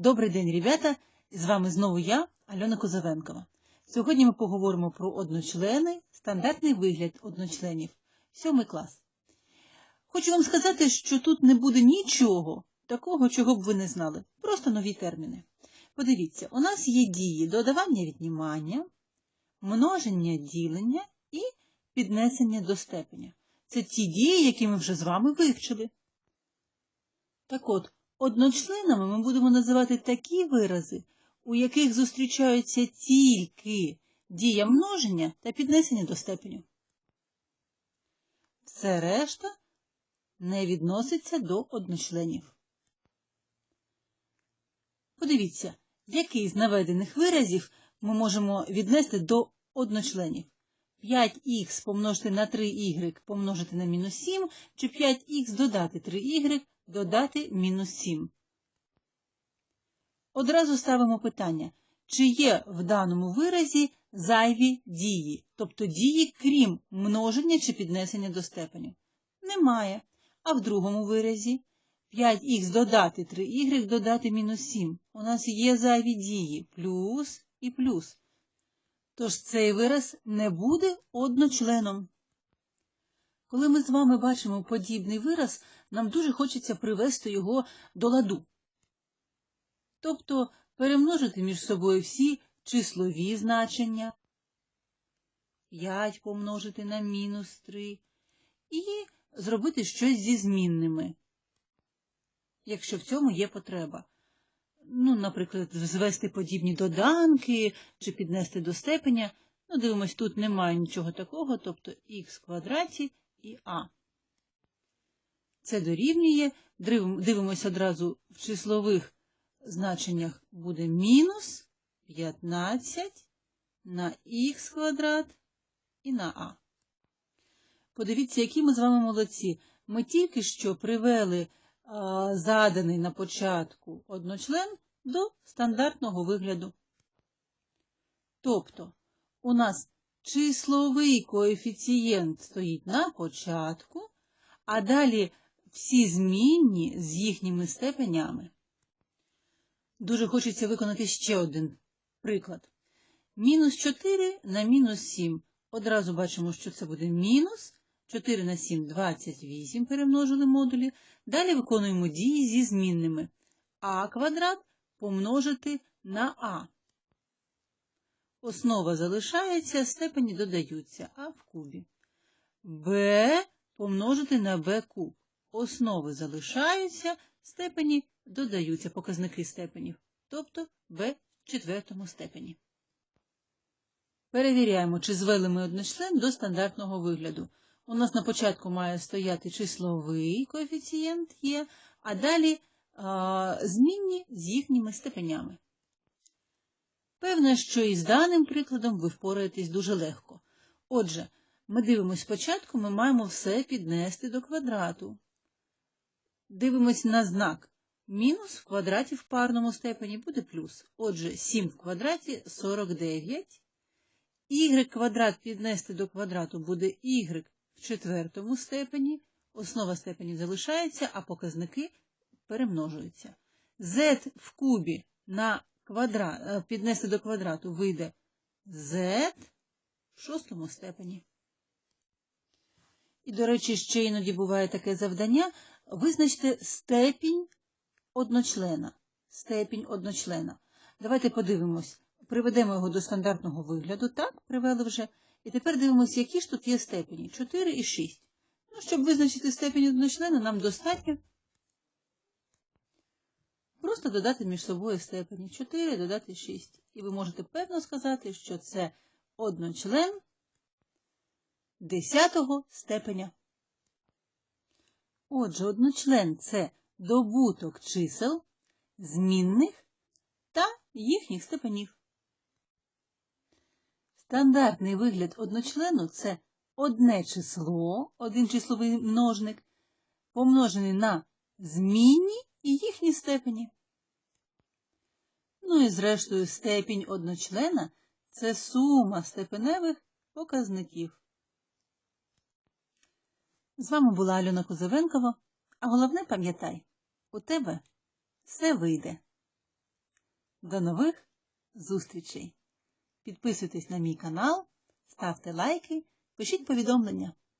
Добрий день, ребята! З вами знову я, Альона Козовенкова. Сьогодні ми поговоримо про одночлени, стандартний вигляд одночленів, сьомий клас. Хочу вам сказати, що тут не буде нічого такого, чого б ви не знали. Просто нові терміни. Подивіться, у нас є дії додавання віднімання, множення ділення і піднесення до степеня. Це ті дії, які ми вже з вами вивчили. Так от, одночленами ми будемо називати такі вирази, у яких зустрічаються тільки дія множення та піднесення до степеню. Все решта не відноситься до одночленів. Подивіться, який з наведених виразів ми можемо віднести до одночленів. 5х помножити на 3y помножити на мінус 7, чи 5х додати 3y додати мінус 7. Одразу ставимо питання, чи є в даному виразі зайві дії, тобто дії, крім множення чи піднесення до степеню. Немає. А в другому виразі 5х додати 3y додати мінус 7. У нас є зайві дії плюс і плюс. Тож цей вираз не буде одночленом. Коли ми з вами бачимо подібний вираз, нам дуже хочеться привести його до ладу. Тобто перемножити між собою всі числові значення, 5 помножити на мінус 3 і зробити щось зі змінними, якщо в цьому є потреба. Наприклад, звести подібні доданки чи піднести до степеня. Ну, дивимось, тут немає нічого такого, тобто х квадраті і а. Це дорівнює. Дивимось одразу в числових значеннях буде мінус 15 на х квадрат і на а. Подивіться, які ми з вами молодці. Ми тільки що привели а, заданий на початку одночлен до стандартного вигляду. Тобто, у нас числовий коефіцієнт стоїть на початку, а далі всі змінні з їхніми степенями. Дуже хочеться виконати ще один приклад. Мінус 4 на мінус 7. Одразу бачимо, що це буде мінус 4 на 7 28 перемножили модулі. Далі виконуємо дії зі змінними. А квадрат помножити на А. Основа залишається, степені додаються А в кубі. Б помножити на Б куб. Основи залишаються, степені додаються показники степенів, тобто b в четвертому степені. Перевіряємо, чи звели ми одночлен до стандартного вигляду. У нас на початку має стояти числовий коефіцієнт є, а далі змінні з їхніми степенями. Певно, що і з даним прикладом ви впораєтесь дуже легко. Отже, ми дивимося спочатку, ми маємо все піднести до квадрату. Дивимось на знак. Мінус в квадраті в парному степені буде плюс. Отже, 7 в квадраті 49. Y квадрат піднести до квадрату буде y в четвертому степені. Основа степені залишається, а показники перемножуються. Z в кубі на квадрат, е, піднести до квадрату вийде z в шостому степені. І, до речі, ще іноді буває таке завдання. Визначте степінь одночлена. Степінь одночлена. Давайте подивимось. Приведемо його до стандартного вигляду. Так, привели вже. І тепер дивимося, які ж тут є степені. 4 і 6. Ну, щоб визначити степінь одночлена, нам достатньо просто додати між собою степені. 4 додати 6. І ви можете певно сказати, що це одночлен 10 степеня. Отже, одночлен це добуток чисел, змінних та їхніх степенів. Стандартний вигляд одночлену це одне число, один числовий множник, помножений на змінні і їхні степені. Ну і зрештою степінь одночлена це сума степеневих показників. З вами була Альона Козовенкова, а головне пам'ятай, у тебе все вийде. До нових зустрічей! Підписуйтесь на мій канал, ставте лайки, пишіть повідомлення.